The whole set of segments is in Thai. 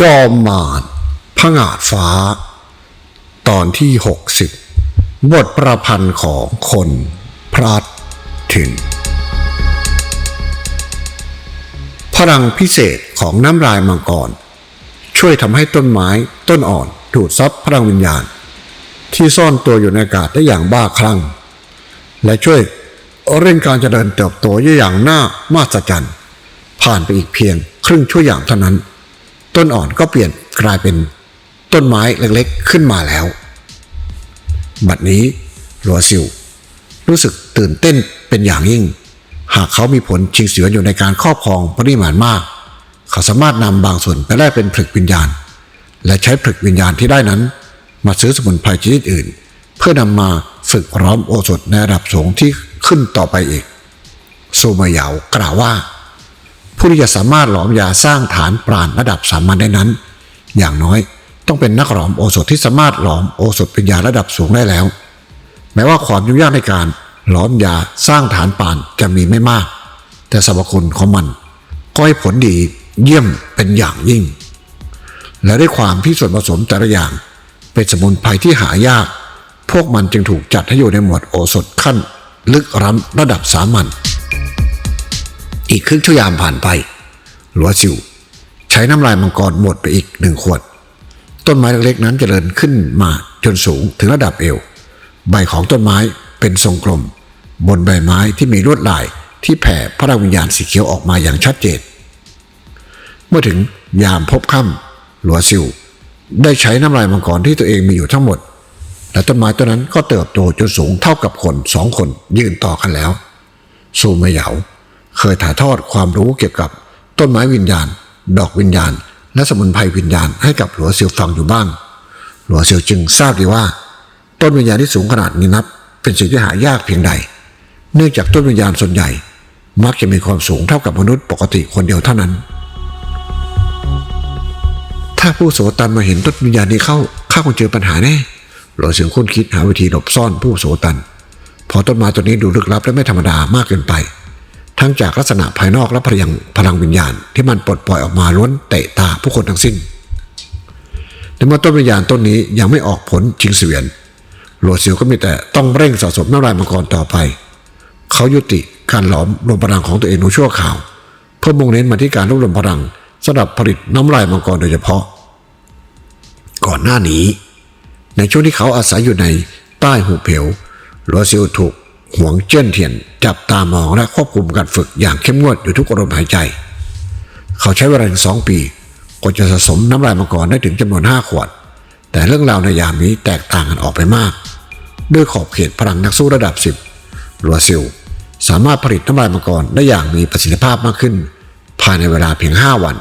จอมมารพงาดฟ้า ตอนที่ 60 บทประพันธ์ของคนพลัดถึงพลังพิเศษของน้ำลายมังกร ช่วยทำให้ต้นไม้ต้นอ่อนดูดซับพลังวิญญาณ ที่ซ่อนตัวอยู่ในอากาศได้อย่างบ้าคลั่ง และช่วยเร่งการเจริญเติบโตอย่างน่ามหัศจรรย์ ผ่านไปอีกเพียงครึ่งชั่วอย่างเท่านั้น ต้นอ่อนก็เปลี่ยนกลายเป็นต้นไม้เล็กๆ ขึ้นมาแล้ว บัดนี้ลัวซิวรู้สึกตื่นเต้นเป็นอย่างยิ่ง หากเขามีผลชิงเสืออยู่ในการครอบครองปริมาณมาก เขาสามารถนำบางส่วนไปแลกเป็นผลึกวิญญาณ และใช้ผลึกวิญญาณที่ได้นั้น มาซื้อสมุนไพรชนิดอื่น เพื่อนำมาฝึกร้อมโอสถในระดับสูงที่ขึ้นต่อไปอีกซูมาเหยากล่าวว่า ผู้ที่จะสามารถหลอมยาสร้างฐานปราณระดับสามัญได้นั้น อย่างน้อยต้องเป็นนักหลอมโอสถที่สามารถหลอมโอสถเป็นยาระดับสูงได้แล้ว แม้ว่าความยุ่งยากในการหลอมยาสร้างฐานปานจะมีไม่มาก แต่สรรพคุณของมันก็ให้ผลดีเยี่ยมเป็นอย่างยิ่ง และด้วยความที่ส่วนผสมแต่ละอย่าง เป็นสมุนไพรที่หายาก พวกมันจึงถูกจัดให้อยู่ในหมวดโอสถขั้น ลึกล้ำระดับสามัญ อีกครึ่งชั่วยามผ่านไปหลัวซิวใช้น้ำลายมังกรหมดไปอีกหนึ่งขวด ต้นไม้เล็กๆนั้นเจริญขึ้นมาจนสูงถึงระดับเอว ใบของต้นไม้เป็นทรงกลม บนใบไม้ที่มีลวดลายที่แผ่พลังวิญญาณสีเขียวออกมาอย่างชัดเจน เมื่อถึงยามพบค่ำหลัวซิวได้ใช้น้ำลายมังกรที่ตัวเองมีอยู่ทั้งหมด และต้นไม้ต้นนั้นก็เติบโตจนสูงเท่ากับคนสองคนยืนต่อกันแล้ว ซูเมเหยา เคยถ่ายทอดความรู้เกี่ยวกับต้นไม้วิญญาณ ดอกวิญญาณ และสมุนไพรวิญญาณให้กับหลัวเซียวฟังอยู่บ้าง หลัวเซียวจึงทราบดีว่า ต้นวิญญาณที่สูงขนาดนี้นับ เป็นสิ่งที่หายากเพียงใด เนื่องจากต้นวิญญาณส่วนใหญ่ มักจะมีความสูงเท่ากับมนุษย์ปกติคนเดียวเท่านั้น ถ้าผู้โสตันมาเห็นต้นวิญญาณนี้เข้าข้าคงเจอปัญหาแน่หลัวเซียวคุ้นคิดหาวิธีหลบซ่อนผู้โสตันพอต้นไม้ตัวนี้ดูลึกลับและไม่ธรรมดามากเกินไป ทั้งจากลักษณะภายนอกและพลังพลังวิญญาณ ที่มันปลดปล่อยออกมาล้วนเตะตาผู้คนทั้งสิ้นในเมื่อต้นวิญญาณต้นนี้ยังไม่ออกผลชิงเสวียนโหลเซียวก็มีแต่ต้องเร่งสะสมน้ำลายมังกรต่อไป เขายุติการหลอมรวมพลังของตัวเองในชั่วข่าว เพื่อมุ่งเน้นมาที่การรวบรวมพลังสำหรับผลิตน้ำลายมังกรโดยเฉพาะ ก่อนหน้านี้ ในช่วงที่เขาอาศัยอยู่ในใต้หูเพวโรซิลถูก หวงเจิ้นเทียนจับตามองและควบคุมการฝึกอย่างเข้มงวดอยู่ทุกอารมณ์หายใจ เขาใช้เวลาถึงสองปีกว่าจะสะสมน้ำลายมังกรได้ถึงจำนวนห้าขวด แต่เรื่องราวในยามนี้แตกต่างกันออกไปมาก ด้วยขอบเขตพลังนักสู้ระดับสิบรัวซิลสามารถผลิตน้ำลายมังกรได้อย่างมีประสิทธิภาพมากขึ้น ภายในเวลาเพียงห้าวัน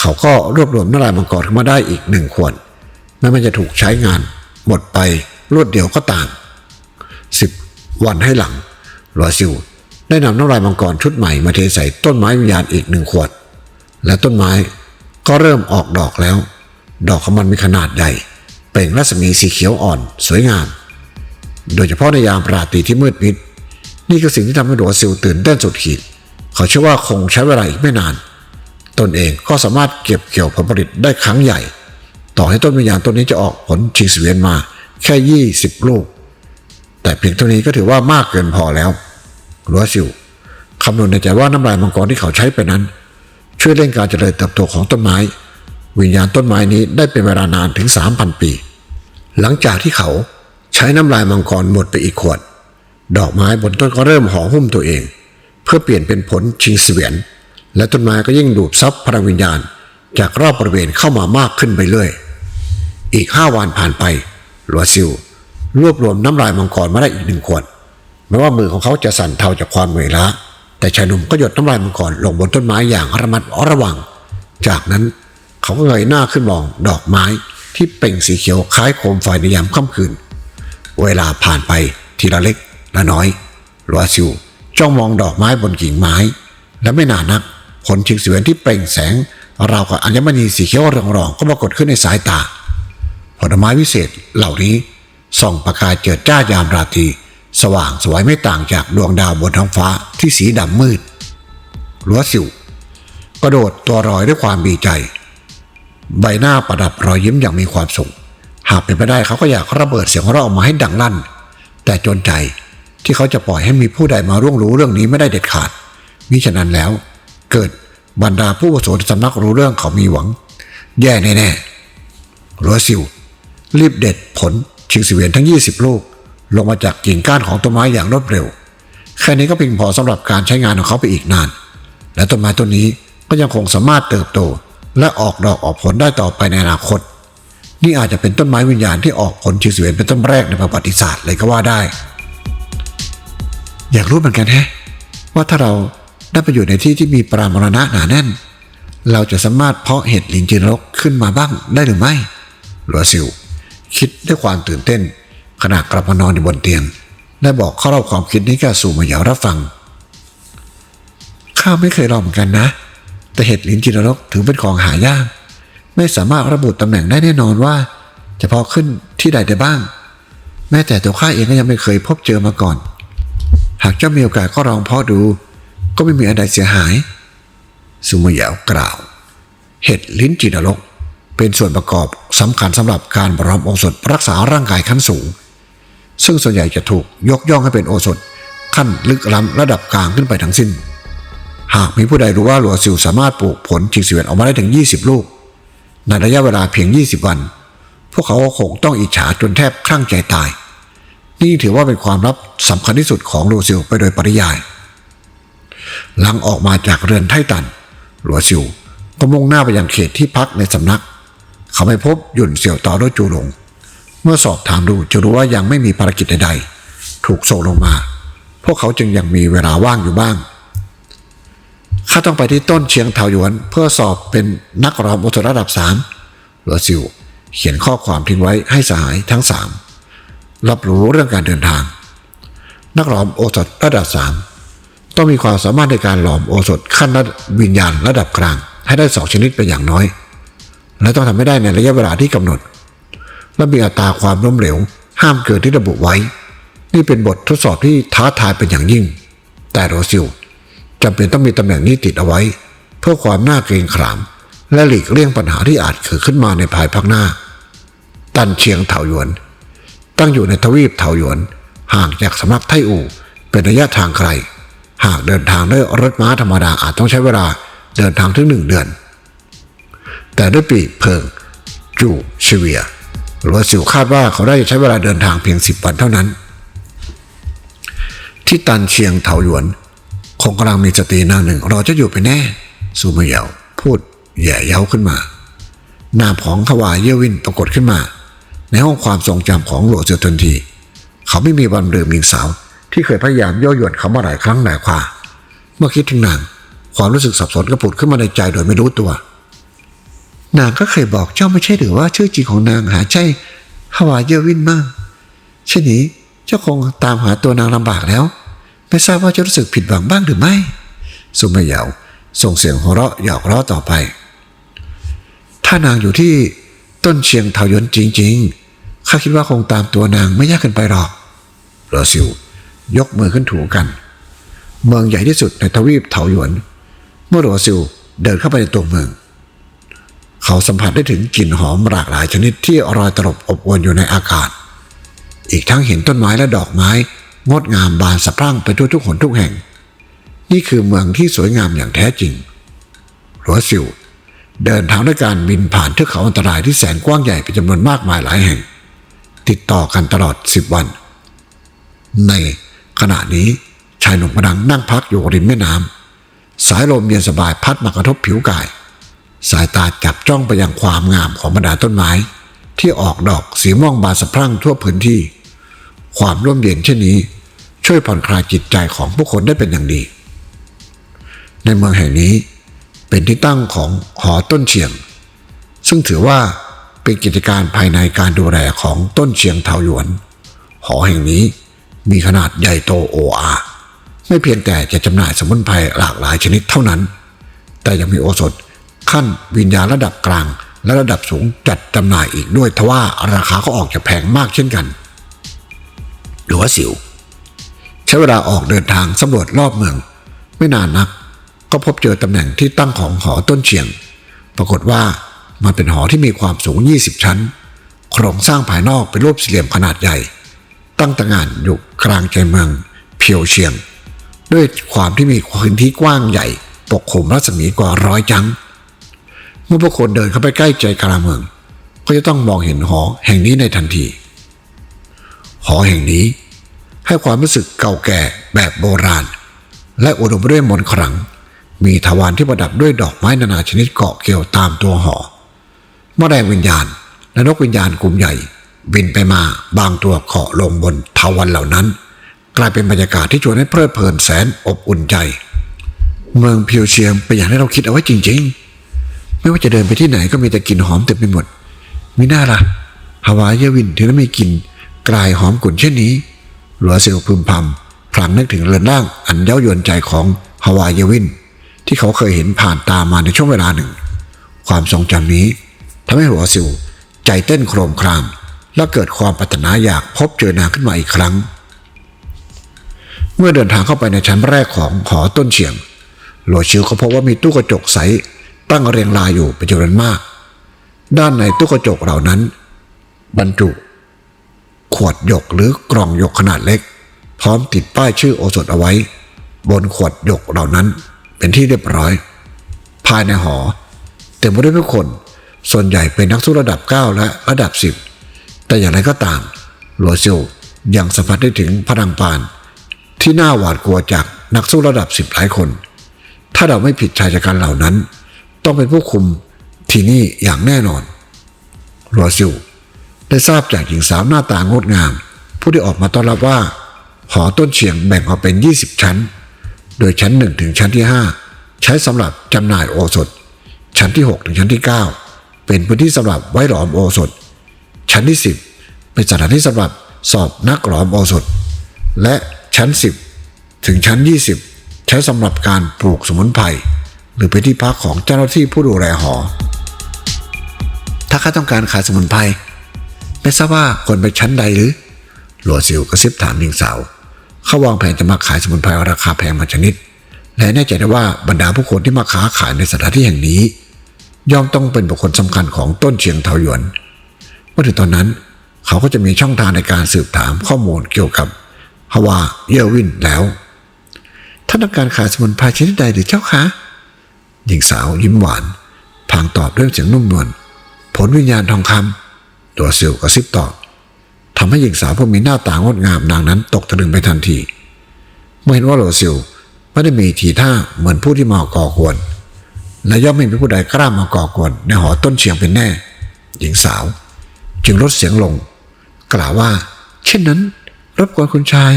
เขาก็รวบรวมน้ำลายมังกรขึ้นมาได้อีกหนึ่งขวดแม้มันจะถูกใช้งาน หมดไปรวดเดียวก็ตามสิบ วันให้หลังรอซิวได้นำน้ำลายมังกรชุดใหม่มาเทใส่ต้นไม้วิญญาณอีกหนึ่งขวด และต้นไม้ก็เริ่มออกดอกแล้ว ดอกของมันมีขนาดใหญ่ เปล่งรัศมีสีเขียวอ่อนสวยงาม โดยเฉพาะในยามราตรีที่มืดมิด นี่คือสิ่งที่ทำให้ดัวซิลตื่นเต้นสุดขีดเขาเชื่อว่าคงใช้เวลาอีกไม่นาน ตนเองก็สามารถเก็บเกี่ยวผลผลิตได้ครั้งใหญ่ ต่อให้ต้นวิญญาณต้นนี้จะออกผลชิงเสวียนมาแค่ยี่สิบลูก แต่เพียงเท่านี้ก็ถือว่ามากเกินพอแล้วรัวซิวคำนวณในใจว่าน้ำลายมังกรที่เขาใช้ไปนั้น ช่วยเร่งการเจริญเติบโตของต้นไม้ วิญญาณต้นไม้นี้ได้เป็นเวลานานถึง 3,000 ปี หลังจากที่เขาใช้น้ำลายมังกรหมดไปอีกขวด ดอกไม้บนต้นก็เริ่มห่อหุ้มตัวเอง เพื่อเปลี่ยนเป็นผลชิงเสวียน และต้นไม้ก็ยิ่งดูดซับพลังวิญญาณ จากรอบบริเวณเข้ามามากขึ้นไปเรื่อยอีกห้าวันผ่านไปลัวซิว รวบรวมน้ำลายมังกรมาได้อีกหนึ่งขวดแม้ว่ามือของเขาจะสั่นเทาจากความเหนื่อยล้าแต่ชายหนุ่มก็หยดน้ำลายมังกรลงบนต้นไม้อย่างระมัดระวัง จากนั้นเขาก็เงยหน้าขึ้นมองดอกไม้ที่เปล่งสีเขียวคล้ายโคมไฟในยามค่ำคืน เวลาผ่านไปทีละเล็กละน้อยลัวซิวจ้องมองดอกไม้บนกิ่งไม้ และไม่นานนัก ผลชิงเสวียนที่เปล่งแสงราวกับอัญมณีสีเขียวรองๆก็ปรากฏขึ้นในสายตา ผลไม้วิเศษเหล่านี้ ส่องประกายเจิดจ้ายามราตรีสว่างสวยไม่ต่างจากดวงดาวบนท้องฟ้าที่สีดำมืดลัวสิวกระโดดตัวรอยด้วยความดีใจ ใบหน้าประดับรอยยิ้มอย่างมีความสุข หากเป็นไปได้เขาก็อยากระเบิดเสียงหัวเราะออกมาให้ดังลั่น แต่จนใจที่เขาจะปล่อยให้มีผู้ใดมาร่วงรู้เรื่องนี้ไม่ได้เด็ดขาดมิฉะนั้นแล้ว เกิดบรรดาผู้อาวุโสในสำนักรู้เรื่องเขามีหวัง แย่แน่ๆรัวซิวรีบเด็ดผล ชิงสิเวียนทั้ง 20 ลูก ลงมาจากกิ่งก้านของต้นไม้อย่างรวดเร็ว แค่นี้ก็เพียงพอสำหรับการใช้งานของเขาไปอีกนาน และต้นไม้ต้นนี้ก็ยังคงสามารถเติบโต และออกดอกออกผลได้ต่อไปในอนาคต นี่อาจจะเป็นต้นไม้วิญญาณที่ออกผลชิงสิเวียนเป็นต้นแรกในประวัติศาสตร์เลยก็ว่าได้ อยากรู้เหมือนกันแฮะว่าถ้าเราได้ไปอยู่ในที่ที่มีปรามรณะหนาแน่น เราจะสามารถเพาะเห็ดลิงจินรกขึ้นมาบ้างได้หรือไม่หลัวซิว คิดด้วยความตื่นเต้น ขณะกลับมานอนอยู่บนเตียง และบอกข้อเล่าความคิดนี้แก่สู่มาเหยารับฟัง ข้าไม่เคยลองเหมือนกันนะ แต่เห็ดลินจินรกถือเป็นของหายาก ไม่สามารถระบุตำแหน่งได้แน่นอนว่า จะพาะขึ้นที่ใดได้บ้าง แม้แต่ตัวข้าเองก็ยังไม่เคยพบเจอมาก่อน หากเจ้ามีโอกาสก็ลองเพาะดู ก็ไม่มีอะไรเสียหาย สุมาเหยากล่าว เห็ดลิ้นจีนรก เป็นส่วนประกอบสำคัญสำหรับการบรมโอสถรักษาร่างกายขั้นสูง ซึ่งส่วนใหญ่จะถูกยกย่องให้เป็นโอสถขั้นลึกล้ำระดับกลางขึ้นไปทั้งสิ้น หากมีผู้ใดรู้ว่าหลัวซิวสามารถปลูกผลจิงสิเวนออกมาได้ถึง 20 ลูก ในระยะเวลาเพียง 20 วัน พวกเขาคงต้องอิจฉาจนแทบคลั่งใจตาย นี่ถือว่าเป็นความลับสำคัญที่สุดของหลูซิลไปโดยปริยาย หลังออกมาจากเรือนไทตันหลัวซิวก็มุ่งหน้าไปยังเขตที่พักในสำนัก เขาไม่พบหยุ่นเสี่ยวต่อด้วยจูหลง เมื่อสอบถามดูจะรู้ว่ายังไม่มีภารกิจใดๆ ถูกส่งลงมา พวกเขาจึงยังมีเวลาว่างอยู่บ้าง ข้าต้องไปที่ต้นเชียงเทาหยวน เพื่อสอบเป็นนักรอมอุตระดับสามหลัวซิวเขียนข้อความทิ้งไว้ให้สหายทั้งสามรับรู้เรื่องการเดินทาง นักหลอมโอสถระดับสามต้องมีความสามารถในการหลอมโอสถขั้นระดับวิญญาณระดับกลาง ให้ได้สองชนิดเป็นอย่างน้อย และต้องทำให้ได้ในระยะเวลาที่กำหนด และมีอัตราความล้มเหลว ห้ามเกินที่ระบุไว้ นี่เป็นบททดสอบที่ท้าทายเป็นอย่างยิ่ง แต่โรซิลจำเป็นต้องมีตำแหน่งนี้ติดเอาไว้ เพื่อความน่าเกรงขาม และหลีกเลี่ยงปัญหาที่อาจเกิดขึ้นมาในภายภาคหน้า ตันเชียงเถาหยวน ตั้งอยู่ในทวีปเถาหยวน ห่างจากสำนักไทอู่เป็นระยะทางไกล หากเดินทางด้วยรถม้าธรรมดาอาจต้องใช้เวลาเดินทางถึงหนึ่งเดือน แต่ด้วยปีกเพิงจูชเวียหรือว่าสิวคาดว่าเขาได้ใช้เวลาเดินทางเพียงสิบวันเท่านั้น ที่ตันเชียงเถาหยวน คงกำลังมีสตรีนางหนึ่ง เรอจะอยู่ไปแน่ซูมาเหยาพูดแย่เย้าขึ้นมา หน้าของขวายเยวินปรากฏขึ้นมา ในห้องความทรงจำของหลวงเจียวทันที เขาไม่มีวันลืมหญิงสาว ที่เคยพยายามย่อหย่อนเขามาหลายครั้งหลายคราเมื่อคิดถึงนางความรู้สึกสับสนก็ผุดขึ้นมาในใจโดยไม่รู้ตัว นางก็เคยบอกเจ้าไม่ใช่หรือว่าชื่อจริงของนางหาใช่ฮาวายเยวินมากเช่นนี้เจ้าคงตามหาตัวนางลำบากแล้ว ไม่ทราบว่าจะรู้สึกผิดหวังบ้างหรือไม่ สุมาเยาส่งเสียงหัวเราะหยอกล้อต่อไป ถ้านางอยู่ที่ต้นเชียงเทายนจริง ๆ ข้าคิดว่าคงตามตัวนางไม่ยากเกินไปหรอกโรซิลยกมือขึ้นถูกัน เมืองใหญ่ที่สุดในทวีปเถาหยวน เมื่อโรซิลเดินเข้าไปในตัวเมือง เขาสัมผัสได้ถึงกลิ่นหอมหลากหลายชนิดที่รอยตลบอบอวนอยู่ในอากาศ อีกทั้งเห็นต้นไม้และดอกไม้ งดงามบานสะพรั่งไปทั่วทุกหนทุกแห่ง นี่คือเมืองที่สวยงามอย่างแท้จริงรัวซิวเดินทางด้วยการบินผ่านเทือกเขาอันตรายที่แสนกว้างใหญ่เป็นจำนวนมากมายหลายแห่ง ติดต่อกันตลอดสิบวัน ในขณะนี้ชายหนุ่มกำลังนั่งพักอยู่ริมแม่น้ำสายลมเย็นสบายพัดมากระทบผิวกาย สายตาจับจ้องไปยังความงามของบรรดาต้นไม้ ที่ออกดอกสีม่วงบานสะพรั่งทั่วพื้นที่ ความร่มเย็นเช่นนี้ ช่วยผ่อนคลายจิตใจของผู้คนได้เป็นอย่างดี ในเมืองแห่งนี้เป็นที่ตั้งของหอต้นเชียง ซึ่งถือว่าเป็นกิจการภายในการดูแลของต้นเชียงเทาหยวน หอแห่งนี้มีขนาดใหญ่โตโออาไม่เพียงแต่จะจำหน่ายสมุนไพรหลากหลายชนิดเท่านั้น แต่ยังมีโอสถ ขั้นวิญญาณระดับกลาง และระดับสูงจัดจำหน่ายอีกด้วยทว่าราคาก็ออกจะแพงมากเช่นกันหรือว่าสิวใช้เวลาออกเดินทางสำรวจรอบเมือง ไม่นานนัก ก็พบเจอตำแหน่งที่ตั้งของหอต้นเชียง ปรากฏว่ามันเป็นหอที่มีความสูง 20 ชั้น โครงสร้างภายนอกเป็นรูปสี่เหลี่ยมขนาดใหญ่ ตั้งตระหง่านอยู่กลางใจเมืองเพียวเชียง ด้วยความที่มีพื้นที่กว้างใหญ่ ปกคลุมรัศมีกว่าร้อยจัง เมื่อผู้คนเดินเข้าไปใกล้ใจกลางเมือง ก็จะต้องมองเห็นหอแห่งนี้ในทันที หอแห่งนี้ ให้ความรู้สึกเก่าแก่แบบโบราณ และอุดมด้วยมนต์ขลัง มีทวารที่ประดับด้วยดอกไม้นานาชนิดเกาะเกี่ยวตามตัวหอแมลงวิญญาณ และนกวิญญาณกลุ่มใหญ่ บินไปมาบางตัวเกาะลงบนทวารเหล่านั้น กลายเป็นบรรยากาศที่ชวนให้เพลิดเพลินแสนอบอุ่นใจ เมืองเพียวเชียงเป็นอย่างที่เราคิดเอาไว้จริง ๆ ไม่ว่าจะเดินไปที่ไหนก็มีแต่กลิ่นหอมเต็มไปหมดมีหน้าละฮาวายเยวินถึงได้ม่กลิ่นกลายหอมกลุ่นเช่นนี้หลัวเซลพึมพำพลังนึกถึงเรือนร่างอันเย้ายวนใจของฮาวายเยวิน ที่เขาเคยเห็นผ่านตามาในช่วงเวลาหนึ่ง ความทรงจำนี้ทำให้หัวซิวใจเต้นโครมคราม และเกิดความปรารถนาอยากพบเจอนางขึ้นมาอีกครั้ง เมื่อเดินทางเข้าไปในชั้นแรกของหอต้นเฉียงหลวชิวก็พบว่ามีตู้กระจกใส ตั้งเรียงรายอยู่เป็นจำนวนมาก ด้านในตู้กระจกเหล่านั้น บรรจุ ขวดหยกหรือกล่องหยกขนาดเล็ก พร้อมติดป้ายชื่อโอสถเอาไว้ บนขวดหยกเหล่านั้นเป็นที่เรียบร้อย ภายในหอเต็มไปด้วยผู้คน ส่วนใหญ่เป็นนักสู้ระดับ 9 และระดับ 10 แต่อย่างไรก็ตามหลัวซิวยังสัมผัสได้ถึงพลังปาน ที่น่าหวาดกลัวจากนักสู้ระดับ 10 หลายคน ถ้าเราไม่ผิดชายชะกันเหล่านั้น เป็นผู้คุมที่นี่อย่างแน่นอนหลัวซิวได้ทราบจากหญิงสาวหน้าตางดงาม ผู้ที่ออกมาต้อนรับว่า หอต้นเฉียงแบ่งออกเป็น 20 ชั้น โดยชั้น 1 ถึงชั้นที่ 5 ใช้สำหรับจำหน่ายโอสถ ชั้นที่ 6 ถึงชั้นที่ 9 เป็นพื้นที่สำหรับไว้หลอมโอสถ ชั้นที่ 10 เป็นสถานที่สำหรับสอบนักหลอมโอสถ และชั้น 10 ถึงชั้น 20 ใช้สำหรับการปลูกสมุนไพร หรือเป็นที่พักของเจ้าหน้าที่ผู้ดูแลหอ ถ้าข้าต้องการขายสมุนไพรไม่ทราบว่าคนไปชั้นใดหรือหลัวซิวกระซิบถามหญิงสาวเขาวางแผนจะมาขายสมุนไพรราคาแพงมาชนิด และแน่ใจได้ว่าบรรดาผู้คนที่มาค้าขายในสถานที่แห่งนี้ ย่อมต้องเป็นบุคคลสำคัญของต้นเชียงเทาหยวนเมื่อถึงตอนนั้น เขาก็จะมีช่องทางในการสืบถามข้อมูลเกี่ยวกับฮาวาเยอวินแล้วท่านต้องการขายสมุนไพรชนิดใดหรือเจ้าคะ หญิงสาวยิ้มหวานพางตอบด้วยเสียงนุ่มนวลผลวิญญาณทองคำตัวซิลกระซิบตอบทำให้หญิงสาวผู้มีหน้าตางดงามนางนั้นตกตะลึงไปทันทีเมื่อเห็นว่าโรซิลไม่ได้มีทีท่าเหมือนผู้ที่มาก่อกวนและย่อมไม่มีผู้ใดกล้ามาก่อกวนในหอต้นเชียงเป็นแน่ หญิงสาว จึงลดเสียงลง กล่าวว่า เช่นนั้น รบกวนคุณชาย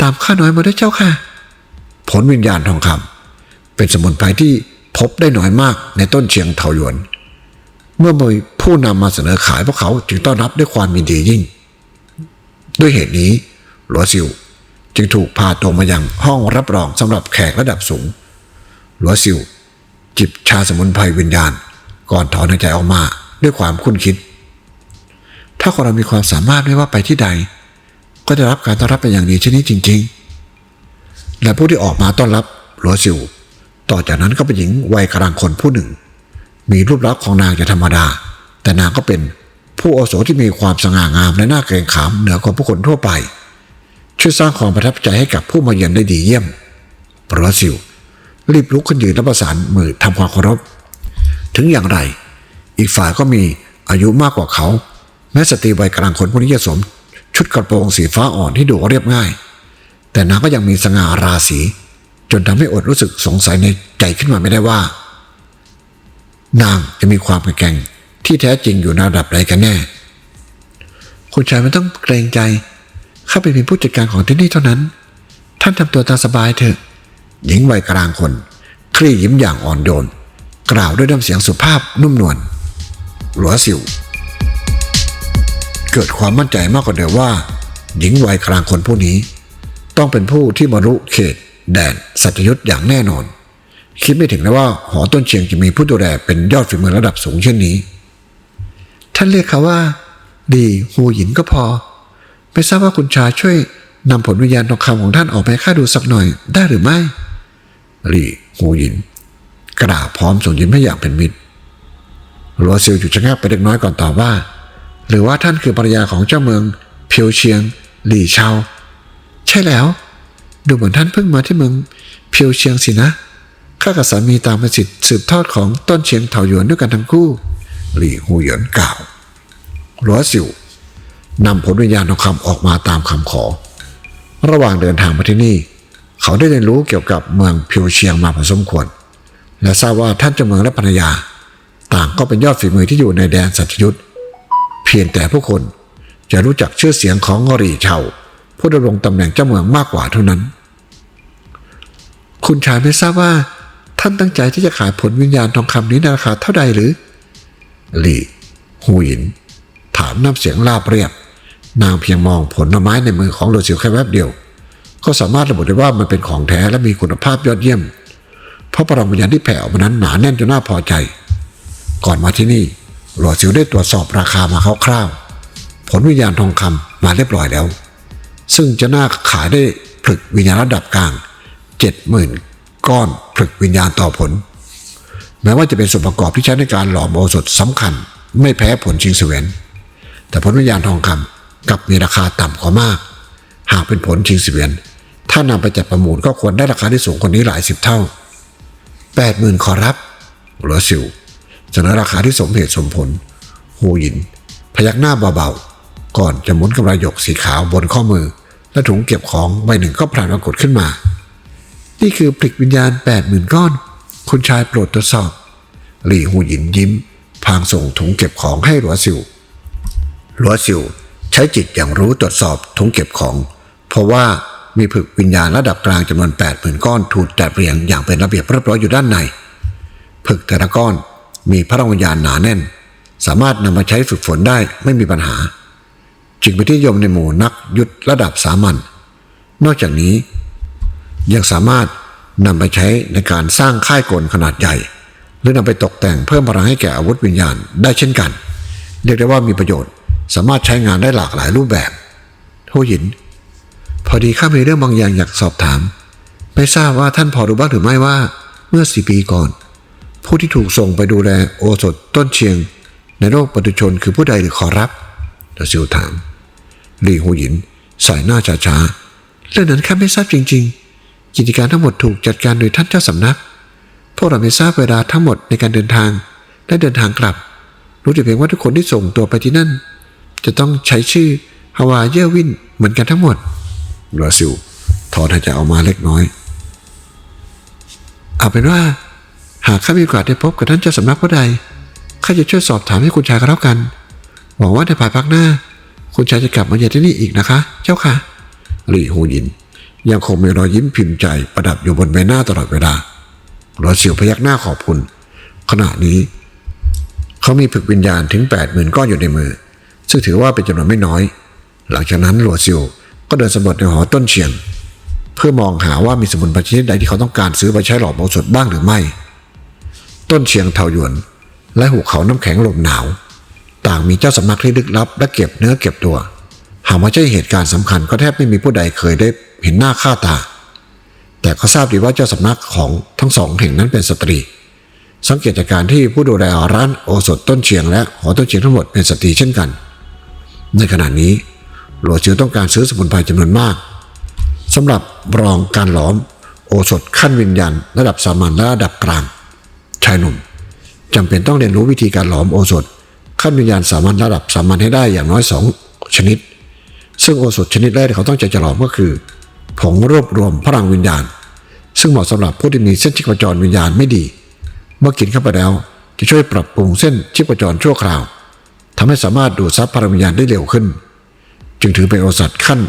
ตามข้าน้อยมาด้วยเจ้าค่ะ ผลวิญญาณทองคำเป็นสมุนไพรที่ พบได้น้อยมากในต้นเชียงเถาหยวน เมื่อมีผู้นำมาเสนอขายพวกเขาจึงต้อนรับด้วยความยินดียิ่ง ด้วยเหตุนี้หลัวซิวจึงถูกพาตัวมายังห้องรับรองสำหรับแขกระดับสูง หลัวซิวจิบชาสมุนไพรวิญญาณ ก่อนถอนหายใจออกมาด้วยความคุ้นคิด ถ้าคนเรามีความสามารถไม่ว่าไปที่ใด ก็จะรับการต้อนรับเป็นอย่างดีเช่นนี้จริง ๆ และผู้ที่ออกมาต้อนรับหลัวซิว ต่อจากนั้นก็เป็นหญิงวัยกลางคนผู้หนึ่ง มีรูปลักษณ์ของนางจะธรรมดา แต่นางก็เป็นผู้อาโสที่มีความสง่างามและน่าเกรงขามเหนือกว่าผู้คนทั่วไป ช่วยสร้างความประทับใจให้กับผู้มาเยือนได้ดีเยี่ยมปรสิวรีบลุกขึ้นยืนและประสานมือทำความเคารพ ถึงอย่างไร อีกฝ่ายก็มีอายุมากกว่าเขา แม้สตรีวัยกลางคนผู้นี้จะสวมชุดกระโปรงสีฟ้าอ่อนที่ดูเรียบง่าย แต่นางก็ยังมีสง่าราศี จนทำให้อดรู้สึกสงสัยในใจขึ้นมาไม่ได้ว่า นางจะมีความแข็งแกร่งที่แท้จริงอยู่ในระดับใดกันแน่ คุณชายไม่ต้องเกรงใจ ข้าเป็นเพียงผู้จัดการของที่นี่เท่านั้น ท่านทำตัวตามสบายเถอะ หญิงวัยกลางคน คลี่ยิ้มอย่างอ่อนโยน กล่าวด้วยน้ำเสียงสุภาพนุ่มนวล หลัวสิว เกิดความมั่นใจมากกว่าเดิมว่า หญิงวัยกลางคนผู้นี้ ต้องเป็นผู้ที่บรรลุเขต แดนสัจยุทธอย่างแน่นอน คิดไม่ถึงนะว่าหอต้นเชียงจะมีผู้ดูแลเป็นยอดฝีมือระดับสูงเช่นนี้ ท่านเรียกเขาว่า ดีหูหยินก็พอ ไม่ทราบว่าคุณชาช่วยนำผลวิญญาณทองคำของท่านออกไปให้ข้าดูสักหน่อยได้หรือไม่หลี่หูหยิน กราบพร้อมส่งยิ้มให้อย่างเป็นมิตรหลัวซิวอยู่ชะงักไปเล็กน้อยก่อนตอบว่า หรือว่าท่านคือภรรยาของเจ้าเมืองเพียวเชียงหลี่เชาใช่แล้ว ดูเหมือนท่านเพิ่งมาที่เมืองเพียวเชียงสินะข้ากับสามีตามเป็นสิทธิ์สืบทอดของต้นเชียงเถาหยวนด้วยกันทั้งคู่ หลี่หูหยินกล่าวหลัวซิวนำผลวิญญาณทองคำออกมาตามคำขอ ระหว่างเดินทางมาที่นี่ เขาได้เรียนรู้เกี่ยวกับเมืองเพียวเชียงมาพอสมควร และทราบว่าท่านเจ้าเมืองและภรรยา ต่างก็เป็นยอดฝีมือที่อยู่ในแดนสัตยุทธเพียงแต่ผู้คนจะรู้จักชื่อเสียงของหรี่เฉาผู้ดำรงตำแหน่งเจ้าเมืองมากกว่าเท่านั้น คุณชายไม่ทราบว่า ท่านตั้งใจที่จะขายผลวิญญาณทองคำนี้ในราคาเท่าใดหรือหลี่หูหยิน ถามน้ำเสียงราบเรียบ นางเพียงมองผลไม้ในมือของโรซิลแค่แวบเดียว ก็สามารถระบุได้ว่ามันเป็นของแท้และมีคุณภาพยอดเยี่ยม เพราะพลังวิญญาณที่แผ่ออกมานั้นหนาแน่นจนน่าพอใจ ก่อนมาที่นี่โรซิลได้ตรวจสอบราคามาคร่าวๆผลวิญญาณทองคำมาเรียบร้อยแล้ว ซึ่งจะน่าขายได้ผลึกวิญญาณระดับกลาง เจ็ดหมื่นก้อนผลึกวิญญาณต่อผล แม้ว่าจะเป็นส่วนประกอบที่ใช้ในการหลอมโอสถสำคัญ ไม่แพ้ผลชิงเสวียนแต่ผลวิญญาณทองคำกลับมีราคาต่ำกว่ามาก หากเป็นผลชิงเสวียนถ้านำไปจัดประมูลก็ควรได้ราคาที่สูงกว่านี้หลายสิบเท่าแปดหมื่นขอรับหลัวสิวเสนอราคาที่สมเหตุสมผลหูหยิน พยักหน้าเบาๆ ก่อนจะหมุนกำไรหยกสีขาวบนข้อมือ และถุงเก็บของใบหนึ่งก็พลานปรากฏขึ้นมา นี่คือผลิกวิญญาณแปดหมื่นก้อน คุณชายโปรดตรวจสอบ หลี่หูหยินยิ้ม พางส่งถุงเก็บของให้หลัวซิวหลัวซิวใช้จิตอย่างรู้ตรวจสอบถุงเก็บของ เพราะว่ามีผึกวิญญาณระดับกลางจำนวน8 0,000ก้อนถูกจัดเรียงอย่างเป็นระเบียบเรียบร้อยอยู่ด้านในผึกแต่ละก้อนมีพลังวิญญาณหนาแน่น สามารถนำมาใช้ฝึกฝนได้ไม่มีปัญหา จึงเป็นที่ยมในหมู่นักยุทธระดับสามัญนอกจากนี้ ยังสามารถนำไปใช้ในการสร้างค่ายกลขนาดใหญ่ หรือนำไปตกแต่งเพิ่มพลังให้แก่อาวุธวิญญาณได้เช่นกัน เรียกได้ว่ามีประโยชน์สามารถใช้งานได้หลากหลายรูปแบบโทหยิน พอดีข้ามีเรื่องบางอย่างอยากสอบถาม ไม่ทราบว่าท่านพอรู้บ้างหรือไม่ว่า เมื่อสี่ปีก่อน ผู้ที่ถูกส่งไปดูแลโอสถต้นเชียง ในโลกปัตุชนคือผู้ใดหรือขอรับดาซิวถามหลี่หูหยินสายหน้าช้าๆเรื่องนั้นข้าไม่ทราบจริง ๆ กิจการทั้งหมดถูกจัดการโดยท่านเจ้าสำนัก พวกเราไม่ทราบเวลาทั้งหมดในการเดินทางและเดินทางกลับ รู้แต่เพียงว่าทุกคนที่ส่งตัวไปที่นั่น จะต้องใช้ชื่อฮาวาเยอร์วินเหมือนกันทั้งหมดบราซิลถอนหายใจออกมาเล็กน้อย เอาเป็นว่า หากข้ามีโอกาสได้พบกับท่านเจ้าสำนักผู้ใดข้าจะช่วยสอบถามให้คุณชายก็แล้วกันหวังว่าในภายภาคหน้า คุณชายจะกลับมาเยือนที่นี่อีกนะคะ เจ้าค่ะหลี่หูหยิน ยังคงมีรอยยิ้มพิมพ์ใจประดับอยู่บนใบหน้าตลอดเวลารอเสียวพยักหน้าขอบคุณ ขณะนี้เขามีผึกวิญญาณถึง8ปดหมื่นก้อนอยู่ในมือ ซึ่งถือว่าเป็นจำนวนไม่น้อย หลังจากนั้นหลัวซิวก็เดินสำรวจในหอต้นเชียง เพื่อมองหาว่ามีสมุนไพรชนิดใดที่เขาต้องการซื้อไปใช้หล่อมโอสถบ้างหรือไม่ ต้นเชียงเทาหยวน และหุบเขาน้ำแข็งลมหนาว ต่างมีเจ้าสำนักที่ลึกลับและเก็บเนื้อเก็บตัว หากว่าใช่เหตุการณ์สำคัญก็แทบไม่มีผู้ใดเคยได้เห็นหน้าค่าตา แต่ก็ทราบดีว่าเจ้าสำนักของทั้งสองแห่งนั้นเป็นสตรี สังเกตจากการที่ผู้ดูแลร้านโอสถต้นเชียงและหอต้นเชียงทั้งหมดเป็นสตรีเช่นกัน ในขณะนี้หลัวจิวต้องการซื้อสมุนไพรจำนวนมากสำหรับรองการหลอมโอสถขั้นวิญญาณระดับสามัญและระดับกลางชายหนุ่มจำเป็นต้องเรียนรู้วิธีการหลอมโอสถขั้นวิญญาณสามัญระดับสามัญให้ได้อย่างน้อยสองชนิด ซึ่งโอสถชนิดแรกที่เขาต้องใจจะหลอมก็คือ ผงรวบรวมพลังวิญญาณ ซึ่งเหมาะสำหรับผู้ที่มีเส้นชีพจรวิญญาณไม่ดี เมื่อกินเข้าไปแล้วจะช่วยปรับปรุงเส้นชีพจรชั่วคราวทำให้สามารถดูดซับพลังวิญญาณได้เร็วขึ้น จึงถือเป็นโอสถขั้น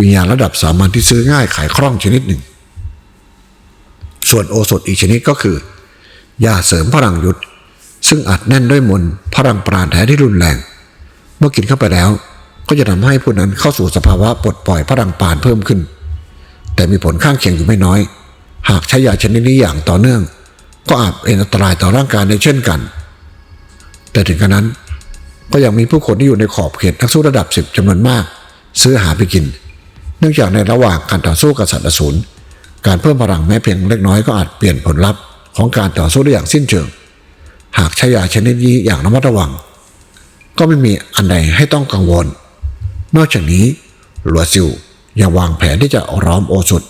วิญญาณระดับสามัญที่ซื้อง่ายขายคล่องชนิดหนึ่ง ส่วนโอสถอีกชนิดก็คือยาเสริมพลังยุทธซึ่งอัดแน่นด้วยมนพลังปราณแท้ที่รุนแรง เมื่อกินเข้าไปแล้ว ก็จะทำให้ผู้นั้นเข้าสู่สภาวะปลดปล่อยพลังปาณเพิ่มขึ้น แต่มีผลข้างเคียงอยู่ไม่น้อย หากใช้ยาชนิดนี้อย่างต่อเนื่อง ก็อาจเป็นอันตรายต่อร่างกายในเช่นกัน แต่ถึงกระนั้นก็ยังมีผู้คนที่อยู่ในขอบเขตนักสู้ระดับสิบจำนวนมาก ซื้อหาไปกิน เนื่องจากในระหว่างการต่อสู้กับสัตว์อสูรการเพิ่มพลังแม้เพียงเล็กน้อยก็อาจเปลี่ยนผลลัพธ์ของการต่อสู้ได้อย่างสิ้นเชิง หากใช้ยาชนิดนี้อย่างระมัดระวัง ก็ไม่มีอันใดให้ต้องกังวล นอกจากนี้หลัวซิวยังวางแผนที่จะร้อมโอสถ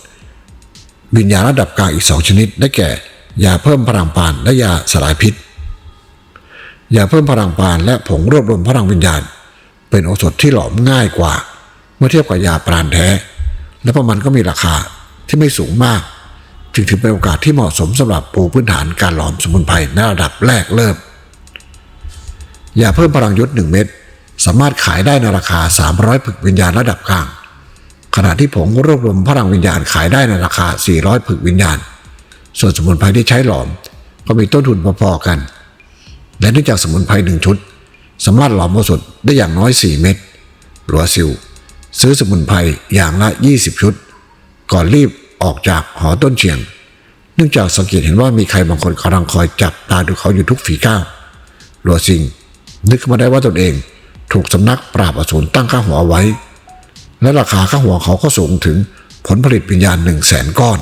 วิญญาณระดับกลางอีกสองชนิด ได้แก่ ยาเพิ่มพลังปานและยาสลายพิษ ยาเพิ่มพลังปานและผงรวบรวมพลังวิญญาณ เป็นโอสถที่หลอมง่ายกว่า เมื่อเทียบกับยาปราณแท้ และประมันก็มีราคาที่ไม่สูงมาก จึงถือเป็นโอกาสที่เหมาะสมสำหรับปูพื้นฐานการหลอมสมุนไพรในระดับแรกเริ่ม ยาเพิ่มพลังยุทธหนึ่งเม็ด สามารถขายได้ในราคา 300ผึกวิญญาณระดับกลาง ขณะที่ผงรวบรวมพลังวิญญาณขายได้ในราคา 400ผึกวิญญาณ ส่วนสมุนไพรที่ใช้หลอมก็มีต้นทุนพอๆกัน และเนื่องจากสมุนไพรหนึ่งชุด สามารถหลอมโอสถได้อย่างน้อย 4 เม็ดหลัวซิวซื้อสมุนไพรอย่างละ 20 ชุด ก่อนรีบออกจากหอต้นเชียง เนื่องจากสังเกตเห็นว่ามีใครบางคนกำลังคอยจับตาดูเขาอยู่ทุกฝีก้าวหลัวซิงนึกขึ้นมาได้ว่าตนเอง ถูกสำนักปราบอสูรตั้งค่าหัวไว้ และราคาค่าหัวเขาก็สูงถึงผลผลิตวิญญาณหนึ่งแสนก้อน